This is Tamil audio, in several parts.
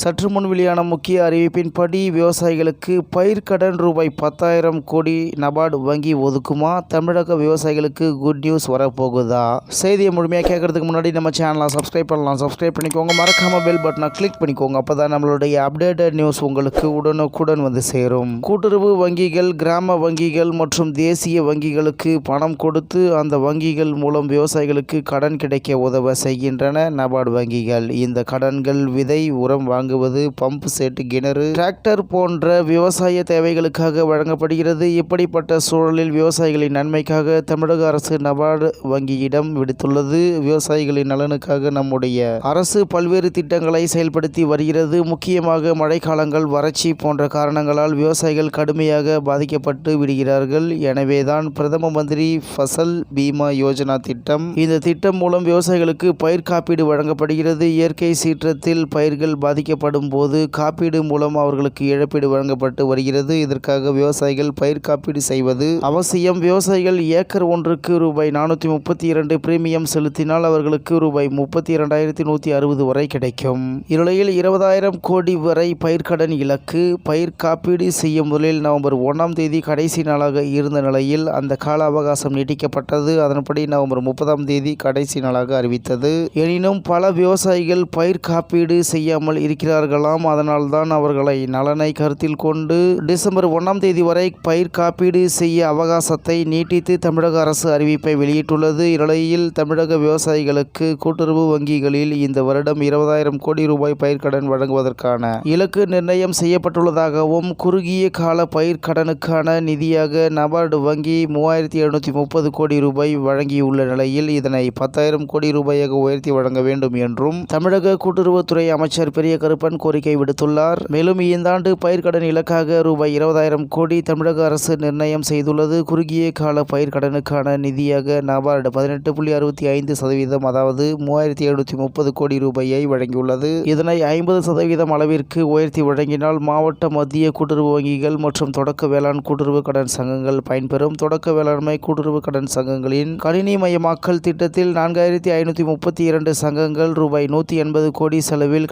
சற்று முன் வெளியான முக்கிய அறிவிப்பின்படி விவசாயிகளுக்கு பயிர்க்கடன் ரூபாய் பத்தாயிரம் கோடி நபார்டு வங்கி ஒதுக்குமா? தமிழக விவசாயிகளுக்கு குட் நியூஸ் வரப்போகுதா? செய்தியை முழுமையாக கேட்கறதுக்கு முன்னாடி நம்ம சேனலை சப்ஸ்கிரைப் பண்ணலாம். சப்ஸ்கிரைப் பண்ணிக்கோங்க. மறக்காமல் பெல் பட்டனை கிளிக் பண்ணிக்கோங்க. அப்போ தான் நம்மளுடைய அப்டேட்டட் நியூஸ் உங்களுக்கு உடனுக்குடன் வந்து சேரும். கூட்டுறவு வங்கிகள் கிராம வங்கிகள் மற்றும் தேசிய வங்கிகளுக்கு பணம் கொடுத்து அந்த வங்கிகள் மூலம் விவசாயிகளுக்கு கடன் கிடைக்க உதவ செய்கின்றன நபார்டு வங்கிகள். இந்த கடன்கள் விதை உரம் வாங்குவது பம்ப் செட் கிணறு டிராக்டர் போன்ற விவசாய தேவைகளுக்காக வழங்கப்படுகிறது. இப்படிப்பட்ட சூழலில் விவசாயிகளின் நன்மைக்காக தமிழக அரசு நபார்டு வங்கியிடம் விடுத்துள்ளது. விவசாயிகளின் நலனுக்காக நம்முடைய அரசு பல்வேறு திட்டங்களை செயல்படுத்தி வருகிறது. முக்கியமாக மழைக்காலங்கள் வறட்சி போன்ற காரணங்களால் விவசாயிகள் கடுமையாக பாதிக்கப்பட்டு விடுகிறார்கள். எனவேதான் பிரதம மந்திரி ஃபசல் பீமா யோஜனா திட்டம். இந்த திட்டம் மூலம் விவசாயிகளுக்கு பயிர் காப்பீடு வழங்கப்படுகிறது. இயற்கை சீற்றத்தில் பயிர்கள் பாதிக்க பாதிக்கப்படும் போது காப்பீடு மூலம் அவர்களுக்கு இழப்பீடு வழங்கப்பட்டு வருகிறது. இதற்காக விவசாயிகள் பயிர் காப்பீடு செய்வது அவசியம். விவசாயிகள் ஏக்கர் ஒன்றுக்கு ரூபாய் நானூற்றி முப்பத்தி இரண்டு பிரீமியம் செலுத்தினால் அவர்களுக்கு ரூபாய் முப்பத்தி இரண்டாயிரத்தி நூற்றி அறுபது வரை கிடைக்கும். இந்நிலையில் இருபதாயிரம் கோடி வரை பயிர்க்கடன் இலக்கு. பயிர் காப்பீடு செய்யும் முதலில் நவம்பர் ஒன்றாம் தேதி கடைசி நாளாக இருந்த நிலையில் அந்த கால அவகாசம் நீட்டிக்கப்பட்டது. அதன்படி நவம்பர் முப்பதாம் தேதி கடைசி நாளாக அறிவித்தது. எனினும் பல விவசாயிகள் பயிர் காப்பீடு செய்யாமல் இருக்கிறார்களாம் அதனால்தான் அவர்களை நலனை கருத்தில் கொண்டு டிசம்பர் ஒன்றாம் தேதி வரை பயிர் காப்பீடு செய்ய அவகாசத்தை நீட்டித்து தமிழக அரசு அறிவிப்பை வெளியிட்டுள்ளது. இந்நிலையில் தமிழக விவசாயிகளுக்கு கூட்டுறவு வங்கிகளில் இந்த வருடம் இருபதாயிரம் கோடி ரூபாய் பயிர்க்கடன் வழங்குவதற்கான இலக்கு நிர்ணயம் செய்யப்பட்டுள்ளதாகவும் குறுகிய கால பயிர்க்கடனுக்கான நிதியாக நபார்டு வங்கி மூவாயிரத்தி எழுநூற்றி முப்பது கோடி ரூபாய் வழங்கியுள்ள நிலையில் இதனை பத்தாயிரம் கோடி ரூபாயாக உயர்த்தி வழங்க வேண்டும் என்றும் தமிழக கூட்டுறவுத்துறை அமைச்சர் பெரிய கருப்பன் கோரிக்கை விடுத்துள்ளார். மேலும் இந்த ஆண்டு பயிர்க்கடன் இலக்காக ரூபாய் இருபதாயிரம் கோடி தமிழக அரசு நிர்ணயம் செய்துள்ளது. குறுகிய கால பயிர்க்கடனுக்கான நிதியாக நபார்டு பதினெட்டு புள்ளி அறுபத்தி ஐந்து சதவீதம் அதாவது மூவாயிரத்தி எழுநூற்றி முப்பது கோடி ரூபாயை வழங்கியுள்ளது. இதனை ஐம்பது சதவீதம் அளவிற்கு உயர்த்தி வழங்கினால் மாவட்ட மத்திய கூட்டுறவு வங்கிகள் மற்றும் தொடக்க வேளாண் கூட்டுறவு கடன் சங்கங்கள் பயன்பெறும். தொடக்க வேளாண்மை கூட்டுறவு கடன் சங்கங்களின் கணினி மயமாக்கல் திட்டத்தில் நான்காயிரத்தி ஐநூற்றி முப்பத்தி இரண்டு சங்கங்கள் ரூபாய் நூற்றி எண்பது கோடி செலவில்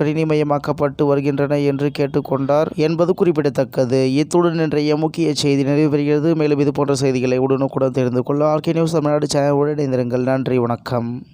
உருவாக்கப்பட்டு வருகின்றன என்று கேட்டுக்கொண்டார் என்பது குறிப்பிடத்தக்கது. இத்துடன் இன்றைய முக்கிய செய்தி நிறைவு பெறுகிறது மேலும் இது போன்ற செய்திகளை உடனுக்குடன் தெரிந்து கொள்ள ஆர்கே நியூஸ் தமிழ்நாடு சேனலுடன் இணைந்திருங்கள். நன்றி வணக்கம்.